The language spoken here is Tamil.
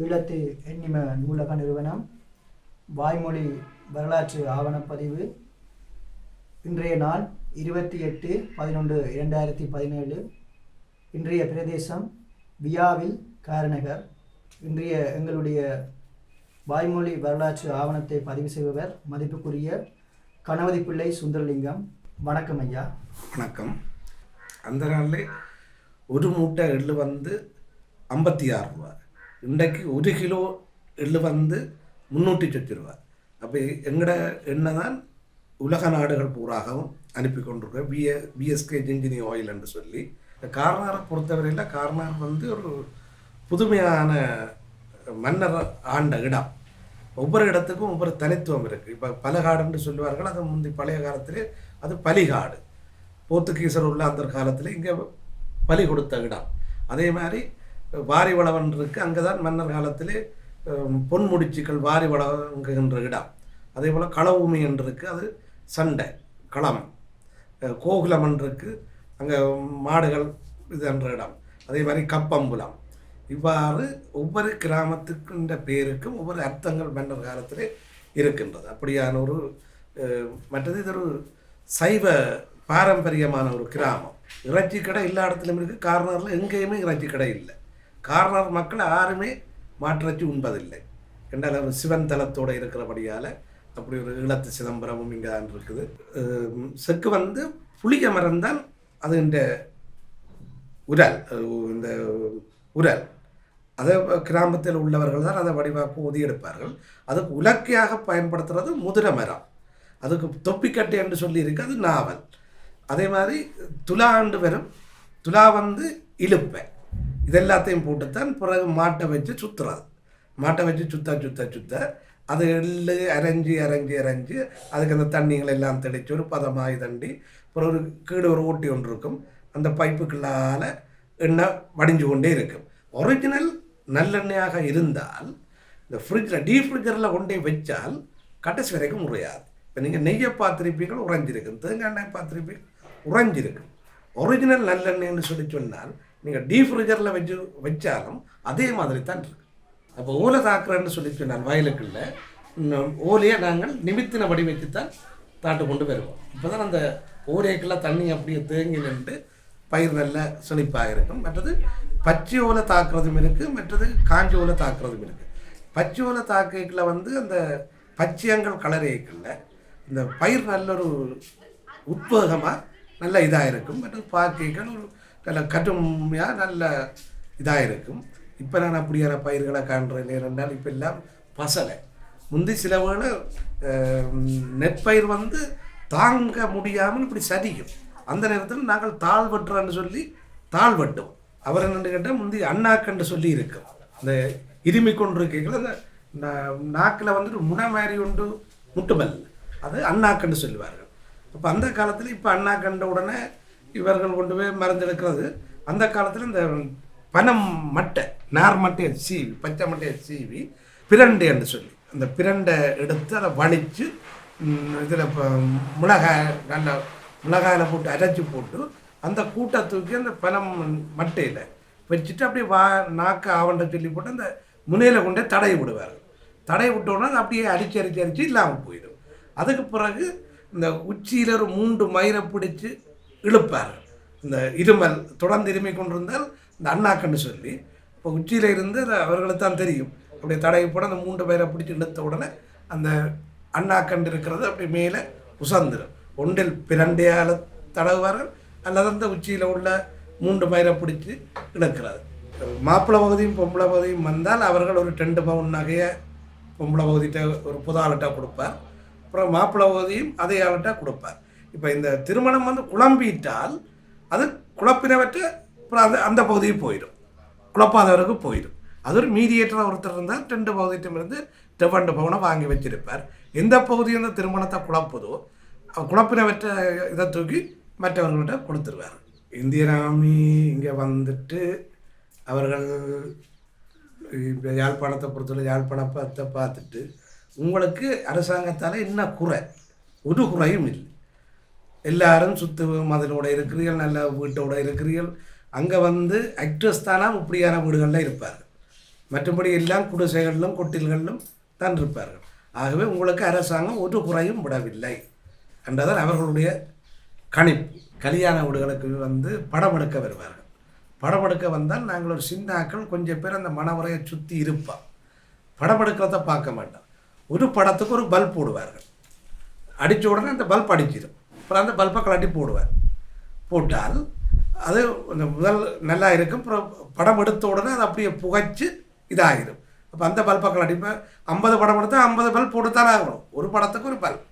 ஈழத்து எண்ணிம நூலக நிறுவனம் வாய்மொழி வரலாற்று ஆவணப்பதிவு. இன்றைய நாள் இருபத்தி எட்டு பதினொன்று இரண்டாயிரத்தி பதினேழு. இன்றைய பிரதேசம் வியாவில் காரநகர். இன்றைய எங்களுடைய வாய்மொழி வரலாற்று ஆவணத்தை பதிவு செய்பவர் மதிப்புக்குரிய கணபதி பிள்ளை சுந்தரலிங்கம். வணக்கம் ஐயா. வணக்கம். அந்த நாளில் ஒரு மூட்டை எள்ளு வந்து ஐம்பத்தி ஆறு ரூபா இன்றைக்கு ஒரு கிலோ எள்ளு வந்து முன்னூற்றி சொச்சு ரூபா அப்போ எங்களோட எண்ணெய் தான் உலக நாடுகள் பூராகவும் அனுப்பி கொண்டிருக்கோம் பிஏ பிஎஸ்கே ஜிஞ்சினி ஆயில் என்று சொல்லி இந்த கார்னாரை பொறுத்தவரையில் கார்னார் வந்து ஒரு புதுமையான மன்னர் ஆண்ட இடம். ஒவ்வொரு இடத்துக்கும் ஒவ்வொரு தனித்துவம் இருக்குது இப்போ பலகாடுன்னு சொல்லுவார்கள் அது முந்தி பழைய காலத்திலே அது பலிகாடு. போர்த்துகீசர் உள்ள அந்த காலத்தில் இங்கே பலி கொடுத்த இடம். அதே மாதிரி வாரி வளவன் அங்கே தான் மன்னர் காலத்திலே பொன் பொன்முடிச்சுக்கள் வாரி வளங்குகின்ற இடம். அதே போல் களவுமி என்று அது சண்டை களம். கோகுலம் இருக்கு. அங்கே மாடுகள் இது என்ற இடம். அதே மாதிரி கப்பம்புலம். இவ்வாறு ஒவ்வொரு கிராமத்துக்குன்ற பேருக்கும் ஒவ்வொரு அர்த்தங்கள் மன்னர் காலத்திலே இருக்கின்றது. அப்படியான ஒரு மற்றது இது ஒரு சைவ பாரம்பரியமான ஒரு கிராமம். இறைச்சி கடை எல்லா இடத்துலையும் இருக்குது கார்னரில் எங்கேயுமே இறைச்சி கடை இல்லை. கார்னர் மக்கள் யாருமே மாற்றிறைச்சி உண்பதில்லை. என்றால் சிவன் தலத்தோடு இருக்கிறபடியால் அப்படி ஒரு ஈழத்து சிதம்பரமும் இங்கே தான் இருக்குது. செக்கு வந்து புளிய மரம் தான் அது இந்த உரல் இந்த உரல். அதை கிராமத்தில் உள்ளவர்கள் தான் அதை வடிவாக ஊதி எடுப்பார்கள். அதுக்கு உலக்கையாக பயன்படுத்துறது முதிர மரம். அதுக்கு தொப்பிக்கட்டை என்று சொல்லி இருக்கு அது நாவல். அதே மாதிரி துலா ஆண்டு வரும். துலா வந்து இழுப்பை இதெல்லாத்தையும் போட்டுத்தான் பிறகு மாட்டை வச்சு சுற்றுறாது மாட்டை வச்சு சுத்த சுத்த சுத்த. அது எள்ளு அரைஞ்சி அரைஞ்சி அரைஞ்சி அதுக்கு அந்த தண்ணிகள் எல்லாம் தெளித்து ஒரு பதமாய் தண்டி அப்புறம் ஒரு கீழே ஒரு ஓட்டி ஒன்று இருக்கும். அந்த பைப்புக்குள்ளால் எண்ணெய் வடிஞ்சு கொண்டே இருக்கும். ஒரிஜினல் நல்லெண்ணெயாக இருந்தால் இந்த ஃப்ரிட்ஜில் டீப் ஃப்ரிட்ஜரில் கொண்டே வச்சால் கடைசி வரைக்கும் உறையாது. இப்போ நீங்கள் நெய்யை பார்த்துருப்பீர்கள் உறைஞ்சிருக்கும். தேங்காய் எண்ணெய் பார்த்துருப்பீங்க உறைஞ்சிருக்கும். ஒரிஜினல் நல்லெண்ணெய்னு சொல்லி சொன்னால் நீங்கள் டீப் ஃப்ரிஜரில் வச்சு வச்சாலும் அதே மாதிரி தான் இருக்கு. அப்போ ஓலை தாக்குறேன்னு சொல்லி சொன்னார் வயலுக்குள்ள ஓலையை நாங்கள் நிமித்தின வடி வச்சு தான் தாட்டு கொண்டு வருவோம். இப்போ தான் அந்த ஓலைக்கெல்லாம் தண்ணி அப்படியே தேங்கி நின்று பயிர் நல்ல செழிப்பாக இருக்கும். மற்றது பச்சை ஓலை தாக்குறதும் இருக்குது மற்றது காஞ்ச ஓலை தாக்குறதும் இருக்குது பச்சை ஓலை தாக்கைக்குள்ள வந்து அந்த பச்சையங்கள் கலரேக்கில் இந்த பயிர் நல்ல ஒரு உத்வேகமாக நல்ல இதாக இருக்கும் மற்றது பார்க்கைகள் ஒரு நல்ல கடுமையாக நல்ல இதாக இருக்கும். இப்போ நான் அப்படியான பயிர்களை காண்றேன். ஏனென்றால் இப்போ எல்லாம் பசலை. முந்தி சில வேளை நெற்பயிர் வந்து தாங்க முடியாமல் இப்படி சரியும். அந்த நேரத்தில் நாங்கள் தாழ் வெட்டுறோன்னு சொல்லி தாழ் வெட்டும். அவர் என்னன்னு கேட்டால் முந்தி அண்ணாக்கன்று சொல்லி இருக்கும். அந்த இருமி கொண்டு அந்த நாக்கில் வந்துட்டு முனை மாதிரி உண்டு முட்டுமல். அது அண்ணாக்கன்று சொல்லுவார்கள். அப்போ அந்த காலத்தில் இப்போ அண்ணா உடனே இவர்கள் கொண்டு போய் மருந்தெடுக்கிறது அந்த காலத்தில் இந்த பனம் மட்டை நார் மட்டையை சீவி பச்சை மட்டையை சீவி பிரண்டு என்று சொல்லி. அந்த பிரண்டை எடுத்து அதை வலித்து இதில் இப்போ மிளகாய் நல்ல மிளகாயில் போட்டு அரைச்சி போட்டு அந்த கூட்டை தூக்கி அந்த பனம் மட்டையில் வச்சுட்டு அப்படியே வா நாக்கு ஆவண்ட சொல்லி போட்டு அந்த முனையில் கொண்டே தடவி விடுவார்கள். தடை விட்டோன்னா அது அப்படியே அடிச்சு அரிச்சு அரிச்சு இல்லாமல் போயிடும். அதுக்கு பிறகு இந்த உச்சியில் ஒரு மூன்று மயிரை பிடிச்சி இழுப்பார். இந்த இருமல் தொடர்ந்து இருமை கொண்டிருந்தால் இந்த அண்ணாக்கன்னு சொல்லி இப்போ உச்சியில் இருந்து அவர்களுக்கு தான் தெரியும். அப்படியே தடவி போட அந்த மூன்று பேரை பிடிச்சி இழுத்த உடனே அந்த அண்ணாக்கண்டு இருக்கிறது அப்படி மேலே உசந்துடும் ஒன்றில் பிரண்டையால் தடவுவார்கள் அல்லது அந்த உச்சியில் உள்ள மூன்று பயிரை பிடிச்சி இழுக்கிறது. மாப்பிள்ளை பகுதியும் பொம்பளை பகுதியும் வந்தால் அவர்கள் ஒரு ரெண்டு பவுன் நகையை பொம்பளை பகுதிகிட்ட ஒரு புது ஆளுட்டா கொடுப்பார். அப்புறம் மாப்பிள்ளை பகுதியும் அதே ஆளுட்டா கொடுப்பார். இப்போ இந்த திருமணம் வந்து குழம்பிட்டால் அது குழப்பினவற்றை அப்புறம் அந்த அந்த பகுதியும் போயிடும். குழப்பாதவருக்கு போயிடும். அது ஒரு மீடியேட்டர் ஒருத்தர் இருந்தால் ரெண்டு பகுதியிட்டம் இருந்து ரெண்டு பவுனை வாங்கி வச்சிருப்பார். எந்த பகுதி வந்து திருமணத்தை குழப்புதோ குழப்பினவற்றை இதை தூக்கி மற்றவர்கள்ட்ட கொடுத்துருவார். இந்தியன் இங்கே வந்துட்டு அவர்கள் இப்போ யாழ்ப்பாணத்தை பொறுத்தவரை யாழ்ப்பாணத்தை பார்த்துட்டு உங்களுக்கு அரசாங்கத்தால் என்ன குறை? ஒரு குறையும் இல்லை. எல்லாரும் சுத்து மதனோட இருக்கிறீர்கள் நல்ல வீட்டோட இருக்கிறீர்கள். அங்கே வந்து ஆக்ட்ரஸ் தானா இப்படியான வீடுகளில் இருப்பார்கள். மற்றபடி எல்லாம் குடிசைகளிலும் கொட்டில்களிலும் தான் இருப்பார்கள். ஆகவே உங்களுக்கு அரசாங்கம் ஒரு குறையும் விடவில்லை. என்றதான் அவர்களுடைய கணிப்பு. கல்யாண வீடுகளுக்கு வந்து படம் எடுக்க வருவார்கள். படம் எடுக்க வந்தால் நாங்கள் ஒரு சின்ன ஆக்கள் கொஞ்சம் பேர் அந்த மணவரையை சுற்றி இருப்போம் படம் எடுக்கிறத பார்க்க மாட்டோம் ஒரு படத்துக்கு ஒரு பல்ப் போடுவார்கள். அடித்த உடனே அந்த பல்ப் அடிச்சிடும் அப்புறம் அந்த பல்பை கலாட்டி போடுவார். போட்டால் அது அந்த முதல் நல்லா இருக்கும். அப்புறம் படம் எடுத்த உடனே அது அப்படியே புகைச்சு இதாகிடும் அப்போ அந்த பல்பை கலாட்டி இப்போ ஐம்பது படம் எடுத்தால் ஐம்பது பல்ப் போட்டுத்தானே ஆகணும். ஒரு படத்துக்கு ஒரு பல்ப்